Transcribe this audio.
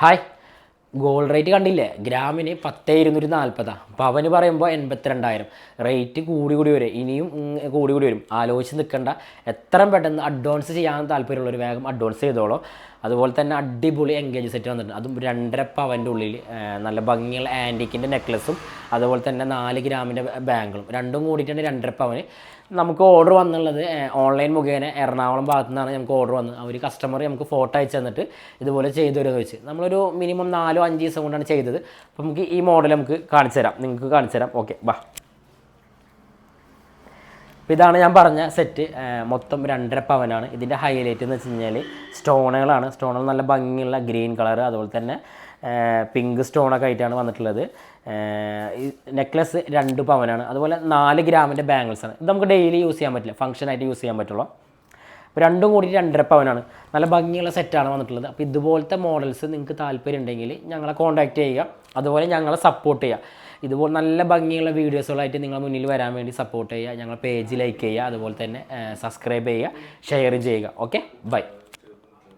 Hi. Gold rate കണ്ടില്ലേ? ഗ്രാമിന് പത്ത് ഇരുന്നൂറ്റി നാൽപ്പതാണ് പവന് പറയുമ്പോൾ എൺപത്തിരണ്ടായിരം. റേറ്റ് കൂടി കൂടി വരും. ഇനിയും കൂടി കൂടി വരും. ആലോചിച്ച് നിൽക്കേണ്ട എത്രയും പെട്ടെന്ന് അഡ്വാൻസ് ചെയ്യാൻ താല്പര്യമുള്ളൊരു വേഗം അഡ്വാൻസ് ചെയ്തോളൂ. അതുപോലെ തന്നെ അടിപൊളി എൻഗേജ് സെറ്റ് വന്നിട്ടുണ്ട്. അതും രണ്ടര പവന്റെ ഉള്ളിൽ നല്ല ഭംഗിയുള്ള ആന്റിക്കിന്റെ നെക്ലസും അതുപോലെ തന്നെ നാല് ഗ്രാമിന്റെ ബാങ്കിളും രണ്ടും കൂടിയിട്ടാണ് രണ്ടര പവന്. നമുക്ക് ഓർഡർ വന്നുള്ളത് ഓൺലൈൻ മുഖേന എറണാകുളം ഭാഗത്തു നിന്നാണ് നമുക്ക് ഓർഡർ വന്നത്. അവർ കസ്റ്റമർ നമുക്ക് ഫോട്ടോ അയച്ചു തന്നിട്ട് ഇതുപോലെ ചെയ്തു തരുമെന്ന് വെച്ച്. നമ്മളൊരു മിനിമം നാലോ അഞ്ച് ദിവസം കൊണ്ടാണ് ചെയ്തത്. അപ്പോൾ നമുക്ക് ഈ മോഡൽ നമുക്ക് കാണിച്ചു തരാം. നിങ്ങൾക്ക് കാണിച്ചു തരാം. ഓക്കെ ബാ. അപ്പോൾ ഇതാണ് ഞാൻ പറഞ്ഞ സെറ്റ്. മൊത്തം രണ്ടര പവനാണ്. ഇതിന്റെ ഹൈലൈറ്റ് എന്ന് വെച്ച് കഴിഞ്ഞാൽ സ്റ്റോണുകളാണ്. സ്റ്റോണുകൾ നല്ല ഭംഗിയുള്ള ഗ്രീൻ കളർ അതുപോലെ തന്നെ പിങ്ക് സ്റ്റോണൊക്കെ ആയിട്ടാണ് വന്നിട്ടുള്ളത്. നെക്ലസ് രണ്ട് പവനാണ്. അതുപോലെ നാല് ഗ്രാമിന്റെ ബാംഗിൾസ് ആണ്. ഇത് നമുക്ക് ഡെയിലി യൂസ് ചെയ്യാൻ പറ്റില്ല. ഫംഗ്ഷനായിട്ട് യൂസ് ചെയ്യാൻ പറ്റുള്ളൂ. അപ്പോൾ രണ്ടും കൂടി രണ്ടര പവനാണ് നല്ല ഭംഗിയുള്ള സെറ്റാണ് വന്നിട്ടുള്ളത്. അപ്പോൾ ഇതുപോലത്തെ മോഡൽസ് നിങ്ങൾക്ക് താല്പര്യം ഉണ്ടെങ്കിൽ ഞങ്ങളെ കോൺടാക്റ്റ് ചെയ്യുക. അതുപോലെ ഞങ്ങളെ സപ്പോർട്ട് ചെയ്യുക. ഇതുപോലെ നല്ല ഭംഗിയുള്ള വീഡിയോസുകളായിട്ട് നിങ്ങളെ മുന്നിൽ വരാൻ വേണ്ടി സപ്പോർട്ട് ചെയ്യുക. ഞങ്ങളെ പേജ് ലൈക്ക് ചെയ്യുക. അതുപോലെ തന്നെ സബ്സ്ക്രൈബ് ചെയ്യുക. ഷെയർ ചെയ്യുക. Okay bye